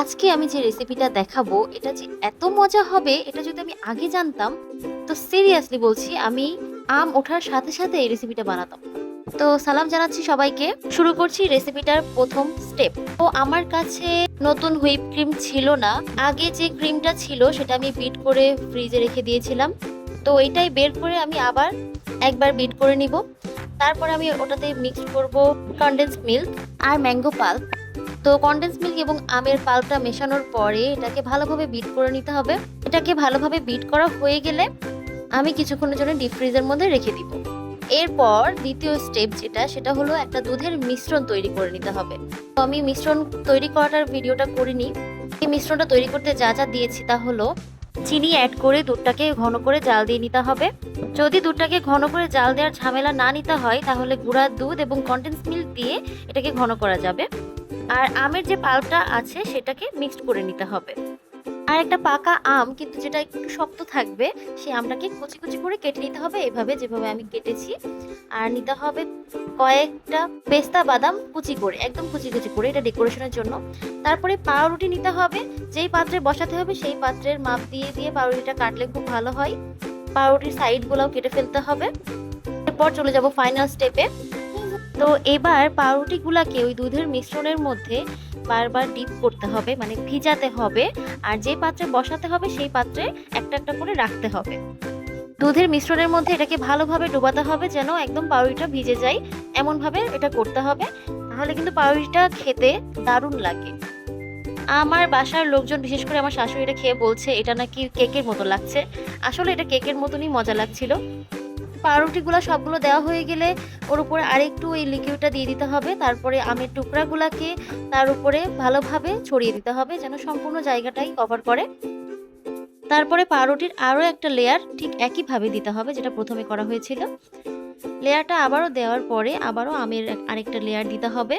আজকে আমি যে রেসিপিটা দেখাবো, এটা যে এত মজা হবে, এটা যদি আমি আগে জানতাম, তো সিরিয়াসলি বলছি, আমি আম ওঠার সাথে সাথে এই রেসিপিটা বানাতাম। তো সালাম জানাচ্ছি সবাইকে। শুরু করছি রেসিপিটার প্রথম স্টেপ তো আমার কাছে নতুন হুইপ ক্রিম ছিল না। আগে যে ক্রিমটা ছিল, সেটা আমি বিট করে ফ্রিজে রেখে দিয়েছিলাম। তো এইটাই বের করে আমি আবার একবার বিট করে নিব। তারপর আমি ওটাতে মিক্স করব কনডেন্স মিল্ক আর ম্যাঙ্গো পাল্প তো কনডেন্স মিল্ক এবং আমের পাল্পটা মেশানোর পরে এটাকে ভালোভাবে বিট করে নিতে হবে। এটাকে ভালোভাবে বিট করা হয়ে গেলে আমি কিছুক্ষণের জন্য ডিপ ফ্রিজের মধ্যে রেখে দিব। এরপর দ্বিতীয় স্টেপ যেটা, সেটা হলো একটা দুধের মিশ্রণ তৈরি করে নিতে হবে। তো আমি মিশ্রণ তৈরি করাটার ভিডিওটা করিনি। এই মিশ্রণটা তৈরি করতে যা যা দিয়েছি তা হলো চিনি অ্যাড করে দুধটাকে ঘন করে জাল দিয়ে নিতে হবে। যদি দুধটাকে ঘন করে জাল দেওয়ার ঝামেলা না নিতে হয়, তাহলে গুঁড়া দুধ এবং কন্ডেন্স মিল্ক দিয়ে এটাকে ঘন করা যাবে। আর আমের যে পাল্পটা আছে সেটাকে মিক্সড করে নিতে হবে। আর একটা পাকা আম কিন্তু যেটা একটু শক্ত থাকবে, সেই আমটাকে কুচি কুচি করে কেটে নিতে হবে। এভাবে যেভাবে আমি কেটেছি। আর নিতে হবে কয়েকটা পেস্তা বাদাম কুচি করে, একদম কুচি কুচি করে এটা ডেকোরেশনের জন্য। তারপরে পাউরুটি নিতে হবে। যেই পাত্রে বসাতে হবে সেই পাত্রের মাপ দিয়ে দিয়ে পাউরুটিটা কাটলে খুব ভালো হয়। পাউরুটির সাইডগুলোও কেটে ফেলতে হবে। এরপর চলে যাব ফাইনাল স্টেপে তো এবার পাউরুটিগুলাকে ওই দুধের মিশ্রণের মধ্যে বারবার ডিপ করতে হবে মানে ভিজাতে হবে। আর যে পাত্রে বসাতে হবে, সেই পাত্রে একটা একটা করে রাখতে হবে। দুধের মিশ্রণের মধ্যে এটাকে ভালোভাবে ডোবাতে হবে যেন একদম পাউরুটিটা ভিজে যায়। এমনভাবে এটা করতে হবে। তাহলে কিন্তু পাউরুটিটা খেতে দারুণ লাগে। আমার বাসার লোকজন, বিশেষ করে আমার শাশুড়িটা খেয়ে বলছে, এটা নাকি কেকের মতো লাগছে? আসলে এটা কেকের মতনই মজা লাগছিল। পাউরুটিগুলো সবগুলো দেওয়া হয়ে গেলে ওর উপরে আরেকটু এই লিকুইডটা দিয়ে দিতে হবে। তারপরে আমের টুকরাগুলোকে তার উপরে ভালোভাবে ছড়িয়ে দিতে হবে যেন সম্পূর্ণ জায়গাটাই কভার করে। তারপরে পাউরুটির আরও একটা লেয়ার ঠিক একইভাবে দিতে হবে যেটা প্রথমে করা হয়েছিল। লেয়ারটা আবারও দেওয়ার পরে আবারও আমের আরেকটা লেয়ার দিতে হবে।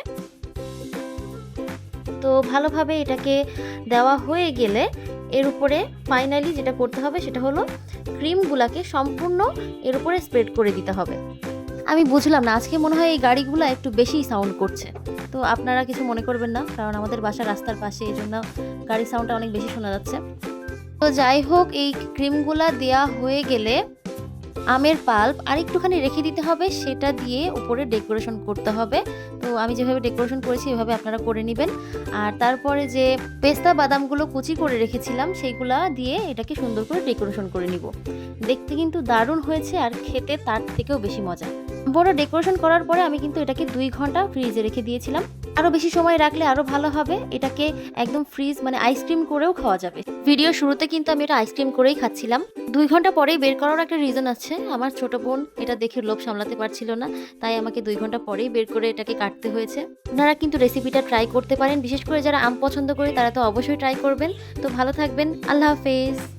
তো ভালোভাবে এটাকে দেওয়া হয়ে গেলে এর উপরে ফাইনালি যেটা করতে হবে সেটা হলো ক্রিমগুলাকে সম্পূর্ণ এর উপরে স্প্রেড করে দিতে হবে। আমি বুঝলাম না, আজকে মনে হয় এই গাড়িগুলো একটু বেশি সাউন্ড করছে। তো আপনারা কিছু মনে করবেন না, কারণ আমাদের বাসা রাস্তার পাশে, এই জন্য গাড়ির সাউন্ডটা অনেক বেশি শোনা যাচ্ছে। তো যাই হোক, এই ক্রিমগুলা দেয়া হয়ে গেলে আমের পাল্প আর একটুখানি রেখে দিতে হবে, সেটা দিয়ে উপরে ডেকোরেশন করতে হবে। তো আমি যেভাবে ডেকোরেশন করেছি, এভাবে আপনারা করে নেবেন। আর তারপরে যে পেস্তা বাদামগুলো কুচি করে রেখেছিলাম, সেইগুলা দিয়ে এটাকে সুন্দর করে ডেকোরেশন করে নিব। দেখতে কিন্তু দারুণ হয়েছে আর খেতে তার থেকেও বেশি মজা। বড় ডেকোরেশন করার পরে আমি কিন্তু এটাকে দুই ঘণ্টা ফ্রিজে রেখে দিয়েছিলাম। আরও বেশি সময় রাখলে আরও ভালো হবে। এটাকে একদম ফ্রিজ মানে আইসক্রিম করেও খাওয়া যাবে। ভিডিও শুরুতে কিন্তু আমি এটা আইসক্রিম করেই খাচ্ছিলাম। দুই ঘণ্টা পরেই বের করার একটা রিজন আছে আমার ছোট বোন এটা দেখে লোভ সামলাতে পারছিল না, তাই আমাকে দুই ঘণ্টা পরেই বের করে এটাকে কাটতে হয়েছে। আপনারা কিন্তু রেসিপিটা ট্রাই করতে পারেন, বিশেষ করে যারা আম পছন্দ করে তারা তো অবশ্যই ট্রাই করবেন। তো ভালো থাকবেন, আল্লাহ হাফেজ।